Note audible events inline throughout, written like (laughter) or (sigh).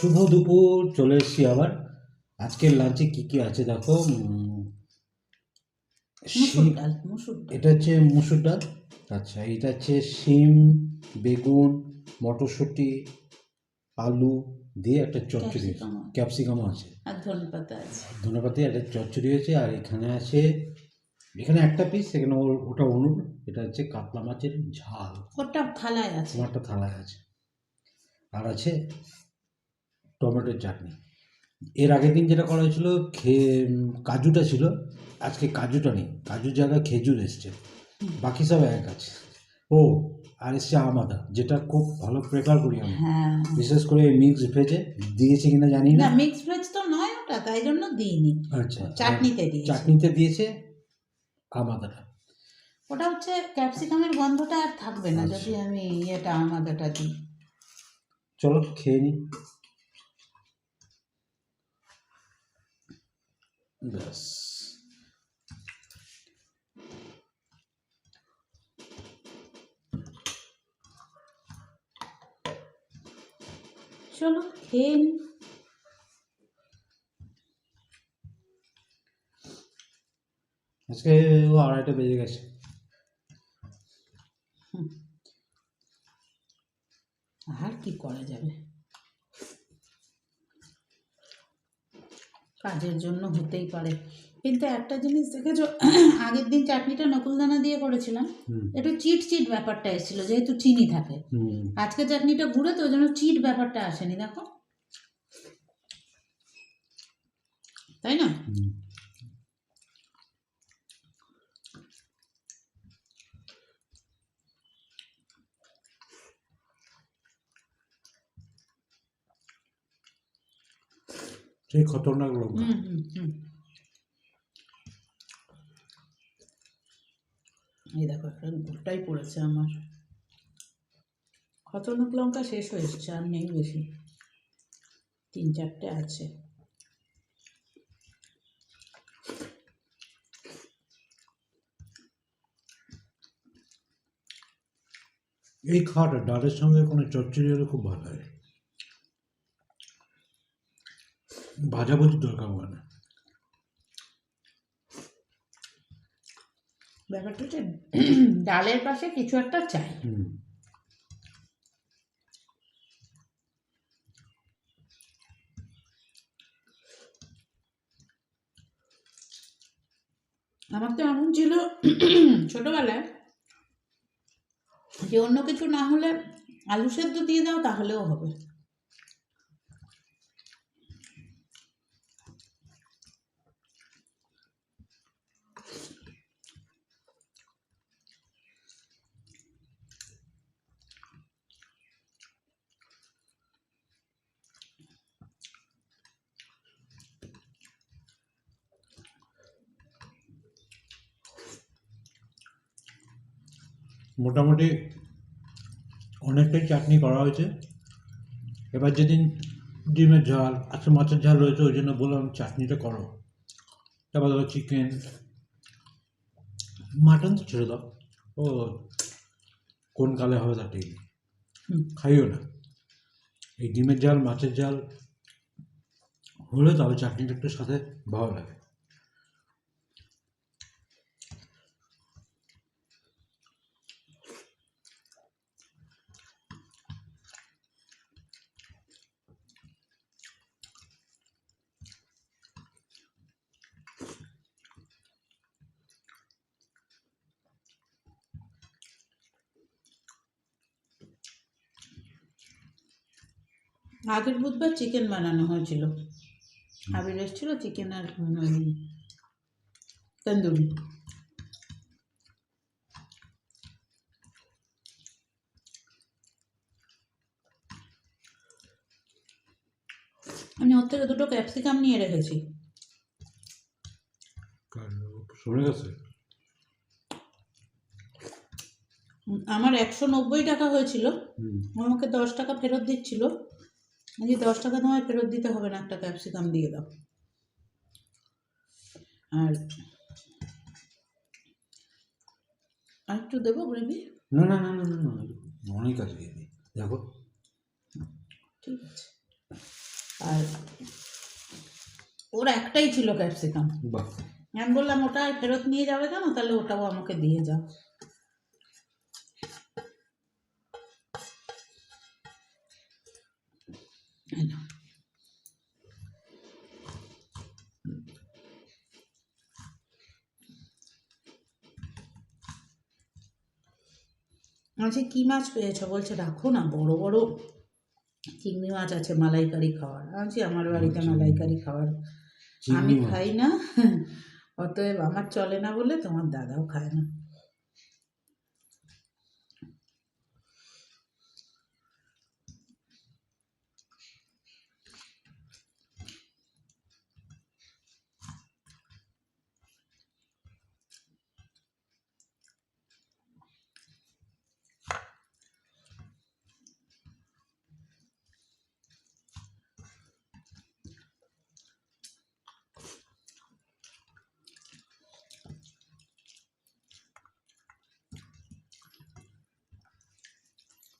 শুভ দুপুর চলে এসেছি আবার। আজকের লাঞ্চে কি কি আছে দেখো? এটা হচ্ছে মুসুর ডাল। আচ্ছা এটা হচ্ছে শিম বেগুন মটরশুঁটি আলু দিয়ে একটা চচ্চড়ি। হয়েছে ক্যাপসিকাম আছে। ক্যাপসিকামও আছে। আর আছে। ধনেপাতি একটা চচ্চড়ি হয়েছে আর এখানে আছে এখানে একটা পিস এখানে ও- ওটা অনুপ এটা হচ্ছে কাতলা মাছের ঝাল। ওটা থালায় আছে। তোমারটা থালায় আছে। আর আছে টমেটোর চাটনি। এর আগের দিন যেটা করা হয়েছিল খে কাজুটা ছিল আজকে কাজুটা নেই। কাজুর জায়গায় খেজুর এসছে। বাকি সব এক আছে। ও আর এসছে আমাদা যেটা খুব ভালো প্রেফার করি আমি। হ্যাঁ। বিশেষ করে মিক্স ভেজে দিয়েছে কিনা জানি না। মিক্স ভেজ তো নয় ওটা তাই জন্য দিইনি। আচ্ছা। চাটনিতে দিয়েছি। চাটনিতে দিয়েছে আমাদাটা ওটা হচ্ছে ক্যাপসিকামের গন্ধটা আর থাকবে না আচ্ছা। যদি আমি ইয়েটা আমাদেরটা দিই। চলো খেয়ে নি। ব্যাস চলো খেয়ে নি। আজকে আড়াইটা বেজে গেছে। আর কি করা যাবে? কাজের জন্য হতেই পারে। কিন্তু একটা জিনিস দেখেছ আগের দিন চাটনিটা নকুলদানা দিয়ে করেছিলাম। একটু চিট চিট ব্যাপারটা এসেছিল যেহেতু চিনি থাকে। আজকে চাটনিটা ঘুরে তো ওই জন্য চিট ব্যাপারটা আসেনি দেখো। তাই না? সেই খতরনাক লঙ্কা এই দেখো একটা গোটাই পড়েছে আমার খতরনাক লঙ্কা শেষ হয়ে এসছে আর নেই বেশি তিন চারটে আছে এই খাওয়াটা ডালের সঙ্গে কোনো চচ্চড়ি হলে খুব ভালো হয় ভাজাভুজি দরকার হয় না। ব্যাপারটা হচ্ছে ডালের পাশে কিছু একটা চাই। আমার তো এমন ছিল ছোটবেলায় যে অন্য কিছু না হলে আলু সেদ্ধ দিয়ে দাও তাহলেও হবে। মোটামুটি অনেকটাই চাটনি করা হয়েছে। এবার যেদিন ডিমের ঝাল আচ্ছা মাছের ঝাল রয়েছে ওই জন্য বললাম চাটনিটা করো। তারপর ধরো চিকেন মাটন তো ছেড়ে দাও। ও কোন কালে হবে তা ঠিক খাইও না। এই ডিমের ঝাল মাছের ঝাল হলে তবে চাটনিটা একটু সাথে ভালো লাগে। আগের বুধবার চিকেন বানানো হয়েছিল। আবির এসেছিল চিকেন আর তন্দুরি। আমি ওর থেকে দুটো ক্যাপসিকাম নিয়ে রেখেছি। আমার একশো নব্বই টাকা হয়েছিল। আমাকে দশ টাকা ফেরত দিচ্ছিল। আমি দশ টাকা তোমায় ফেরত দিতে হবে না একটা ক্যাপসিকাম দিয়ে দাও। আর একটু দেবো গ্রেভি? না না না না না না অনেক আছে দেখো। ঠিক আছে। আর ওর একটাই ছিল ক্যাপসিকাম। বাহ। আমি বললাম ওটা ফেরত নিয়ে যাবে কেন? তাহলে ওটাও আমাকে দিয়ে যাও। বলছি কী মাছ পেয়েছ? বলছে রাখো না বড় বড় চিংড়ি মাছ আছে মালাইকারি খাওয়ার। বলছি আমার বাড়িতে আচ্ছা। মালাইকারি খাওয়ার আমি খাই না। (laughs) অতএব আমার চলে না বলে তোমার দাদাও খায় না।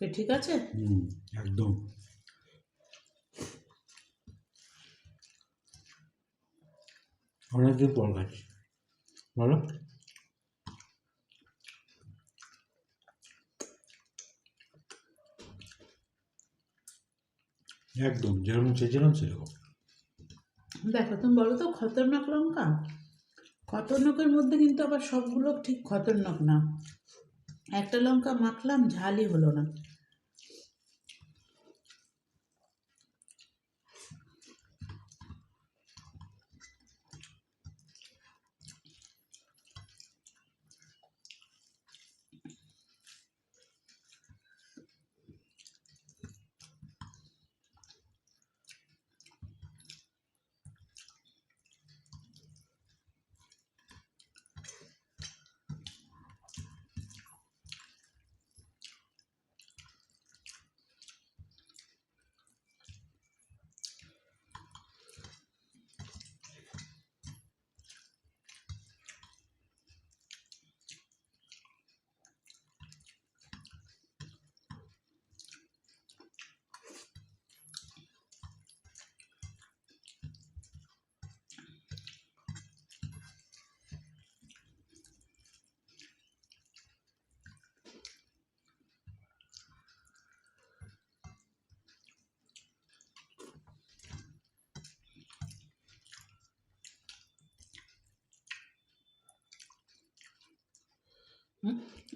ঠিক আছে? হুম একদম। অনেকদিন পর খাচ্ছি। বলো। একদম যেরকম চেয়েছিলাম সেরকম। দেখো তুমি বলো তো খতরনাক লঙ্কা? খতরনাকের মধ্যে কিন্তু আবার সবগুলো ঠিক খতরনাক না। একটা লঙ্কা মাখলাম ঝালই হলো না।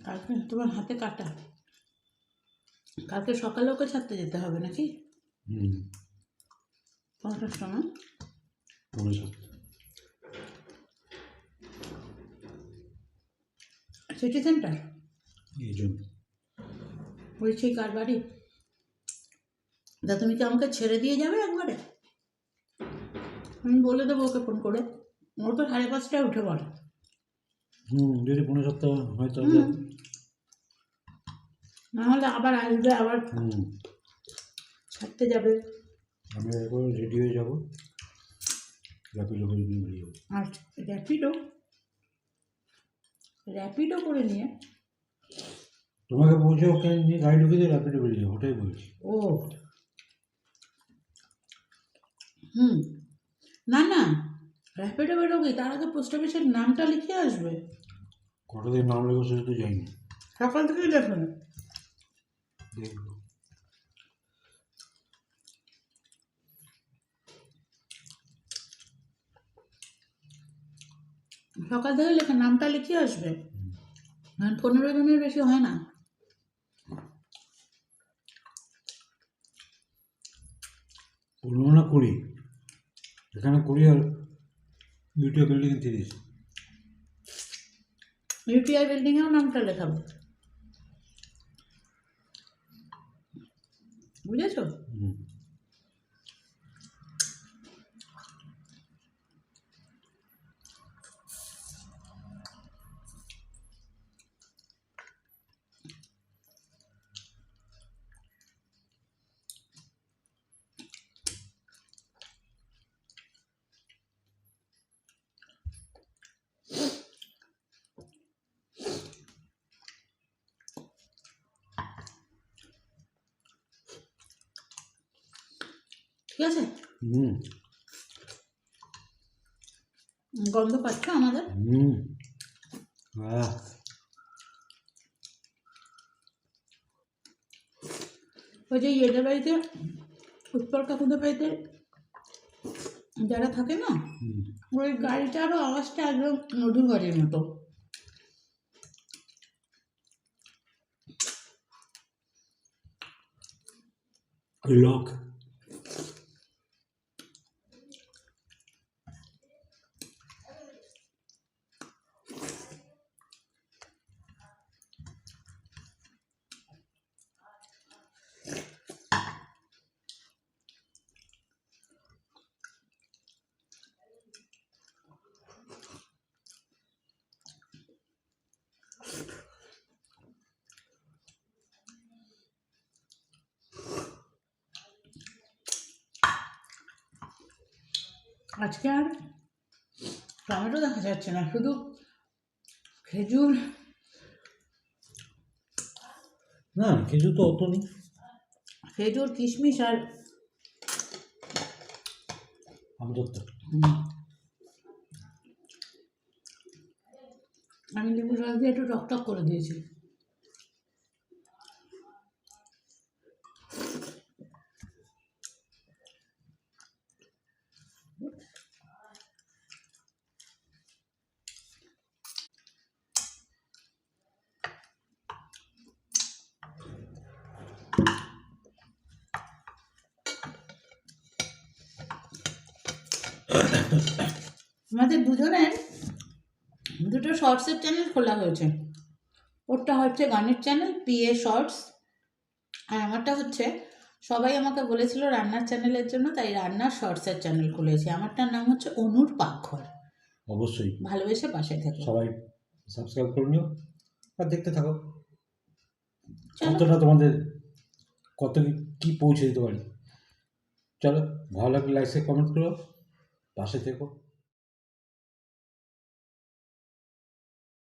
কালকে তোমার হাতে কাটা। কালকে সকালে ওকে ছাড়তে যেতে হবে নাকি? কটার সময়? সিটি সেন্টার এই বলছি কার বাড়ি? দা তুমি কি আমাকে ছেড়ে দিয়ে যাবে একবারে? আমি বলে দেবো ওকে ফোন করে। ও তো সাড়ে পাঁচটায় উঠে পড়ে। হুম যদি পনেরো সপ্তাহ হয় তাহলে। নাহলে আবার আসবে আবার হুম। ছাড়তে যাবে। আমি একবার রেডি হয়ে যাব। র্যাপিডো করে নিয়ে বেরিয়ে যাব। আর র্যাপিডো র্যাপিডো করে নিয়ে? তোমাকে বলছে ওকে নিয়ে গাড়ি ঢুকে দিয়ে র্যাপিডো বেরিয়ে যাব ওটাই বলছি। ও। হুম। না না র্যাপিডো বেরোবে তার আগে পোস্ট অফিসের নামটা লিখে আসবে। কটা দিন নাম লেগে সেটা তো যাইনি সকাল থেকেই দেখুন দেখব সকাল থেকে লেখা নামটা লিখে আসবে পনেরো দিনের বেশি হয় না পনেরো না কুড়ি এখানে কুড়ি আর বিউটি বিল্ডিং তিরিশ ইউটিআই বিল্ডিংয়েও নামটা লেখাবো বুঝেছ? ঠিক আছে? হুম। গন্ধ পাচ্ছ আমাদের? হুম। আহ। ওই যে ইয়েদের বাড়িতে উৎপল কাকুদের বাড়িতে যারা থাকে না ওই গাড়িটারও আওয়াজটা একদম মধুর গাড়ির মতো। লক আজকে আর টমেটো দেখা যাচ্ছে না শুধু খেজুর। না খেজুর তো অত নেই। খেজুর কিশমিশ আর আমদত্ত। আমি লেবু রস দিয়ে একটু টকটক করে দিয়েছি। আমাদের দুজনের দুটো শর্টসের চ্যানেল খোলা হয়েছে। ওরটা হচ্ছে গানের চ্যানেল পিএ শর্টস আর আমারটা হচ্ছে সবাই আমাকে বলেছিল রান্নার চ্যানেলের জন্য তাই রান্নার শর্টসের চ্যানেল খুলেছি। আমারটার নাম হচ্ছে অনুর পাকঘর অবশ্যই। ভালোবেসে পাশে থেকে। সবাই সাবস্ক্রাইব করে নিও আর দেখতে থাকো। কতটা তোমাদের কত কি- পৌঁছে দিতে পারি। চলো ভালো লাগলে লাইক কমেন্ট করো। পাশে থেকো